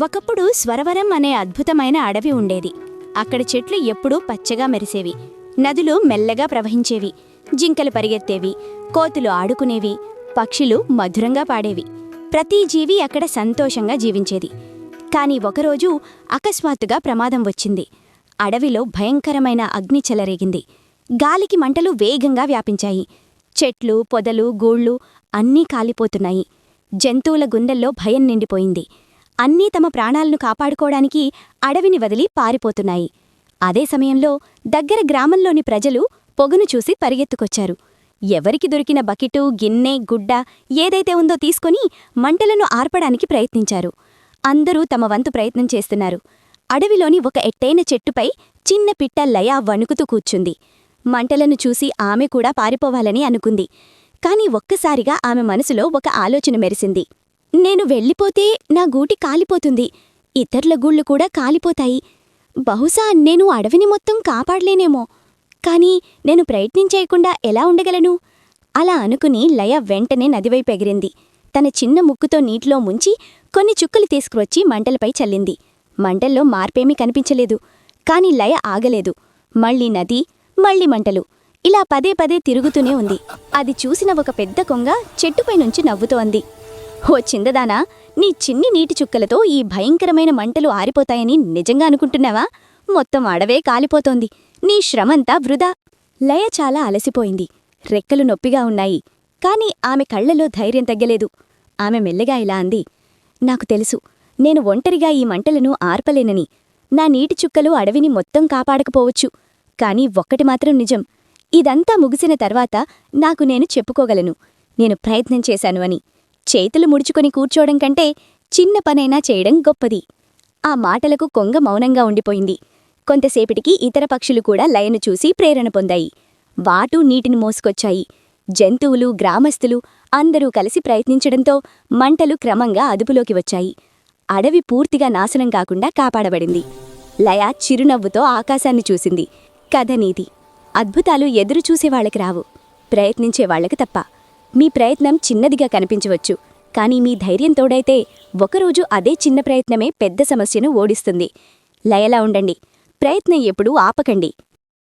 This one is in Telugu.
ఒకప్పుడు స్వరవరం అనే అద్భుతమైన అడవి ఉండేది. అక్కడ చెట్లు ఎప్పుడూ పచ్చగా మెరిసేవి. నదులు మెల్లగా ప్రవహించేవి. జింకలు పరిగెత్తేవి. కోతులు ఆడుకునేవి. పక్షులు మధురంగా పాడేవి. ప్రతి జీవి అక్కడ సంతోషంగా జీవించేది. కాని ఒకరోజు అకస్మాత్తుగా ప్రమాదం వచ్చింది. అడవిలో భయంకరమైన అగ్ని చెలరేగింది. గాలికి మంటలు వేగంగా వ్యాపించాయి. చెట్లు పొదలు గూళ్ళు అన్నీ కాలిపోతున్నాయి. జంతువుల గుండెల్లో భయం నిండిపోయింది. అన్నీ తమ ప్రాణాలను కాపాడుకోవడానికి అడవిని వదిలి పారిపోతున్నాయి. అదే సమయంలో దగ్గర గ్రామంలోని ప్రజలు పొగను చూసి పరిగెత్తుకొచ్చారు. ఎవరికి దొరికిన బకెటు గిన్నె గుడ్డ ఏదైతే ఉందో తీసుకుని మంటలను ఆర్పడానికి ప్రయత్నించారు. అందరూ తమ వంతు ప్రయత్నం చేస్తున్నారు. అడవిలోని ఒక ఎట్టైన చెట్టుపై చిన్న పిట్ట లయ వణుకుతూ కూర్చుంది. మంటలను చూసి ఆమె కూడా పారిపోవాలని అనుకుంది. కాని ఒక్కసారిగా ఆమె మనసులో ఒక ఆలోచన మెరిసింది. నేను వెళ్ళిపోతే నా గూటి కాలిపోతుంది. ఇతర్ల గూళ్ళు కూడా కాలిపోతాయి. బహుశా నేను అడవిని మొత్తం కాపాడలేనేమో. కానీ నేను ప్రయత్నించేయకుండా ఎలా ఉండగలను? అలా అనుకుని లయ వెంటనే నదివైపు ఎగిరింది. తన చిన్న ముక్కుతో నీటిలో ముంచి కొన్ని చుక్కలు తీసుకువచ్చి మంటలపై చల్లింది. మంటల్లో మార్పేమీ కనిపించలేదు. కాని లయ ఆగలేదు. మళ్ళీ నది మళ్ళీ మంటలు. ఇలా పదే పదే తిరుగుతూనే ఉంది. అది చూసిన ఒక పెద్ద కొంగ చెట్టుపై నుంచి నవ్వుతోంది. ఓ చిందదానా నీ చిన్ని నీటి చుక్కలతో ఈ భయంకరమైన మంటలు ఆరిపోతాయని నిజంగా అనుకుంటున్నావా? మొత్తం అడవే కాలిపోతోంది. నీ శ్రమంతా వృధా. లయ చాలా అలసిపోయింది. రెక్కలు నొప్పిగా ఉన్నాయి. కాని ఆమె కళ్ళలో ధైర్యం తగ్గలేదు. ఆమె మెల్లగా ఇలా అంది నాకు తెలుసు. నేను ఒంటరిగా ఈ మంటలను ఆర్పలేనని. నా నీటి చుక్కలు అడవిని మొత్తం కాపాడకపోవచ్చు. కాని ఒక్కటి మాత్రం నిజం. ఇదంతా ముగిసిన తర్వాత నాకు నేను చెప్పుకోగలను. నేను ప్రయత్నం చేశాను అని. చేతులు ముడుచుకొని కూర్చోవడం కంటే చిన్న పనైనా చేయడం గొప్పది. ఆ మాటలకు కొంగ మౌనంగా ఉండిపోయింది. కొంతసేపటికి ఇతర పక్షులు కూడా లయను చూసి ప్రేరణ పొందాయి. వాటూ నీటిని మోసుకొచ్చాయి. జంతువులు గ్రామస్తులు అందరూ కలిసి ప్రయత్నించడంతో మంటలు క్రమంగా అదుపులోకి వచ్చాయి. అడవి పూర్తిగా నాశనం కాకుండా కాపాడబడింది. లయ చిరునవ్వుతో ఆకాశాన్ని చూసింది. కథనీది అద్భుతాలు ఎదురు చూసేవాళ్ళకి రావు. ప్రయత్నించేవాళ్ళకు తప్ప. మీ ప్రయత్నం చిన్నదిగా కనిపించవచ్చు. కానీ మీ ధైర్యం తోడైతే ఒకరోజు అదే చిన్న ప్రయత్నమే పెద్ద సమస్యను ఓడిస్తుంది. లయలా ఉండండి. ప్రయత్నం ఎప్పుడూ ఆపకండి.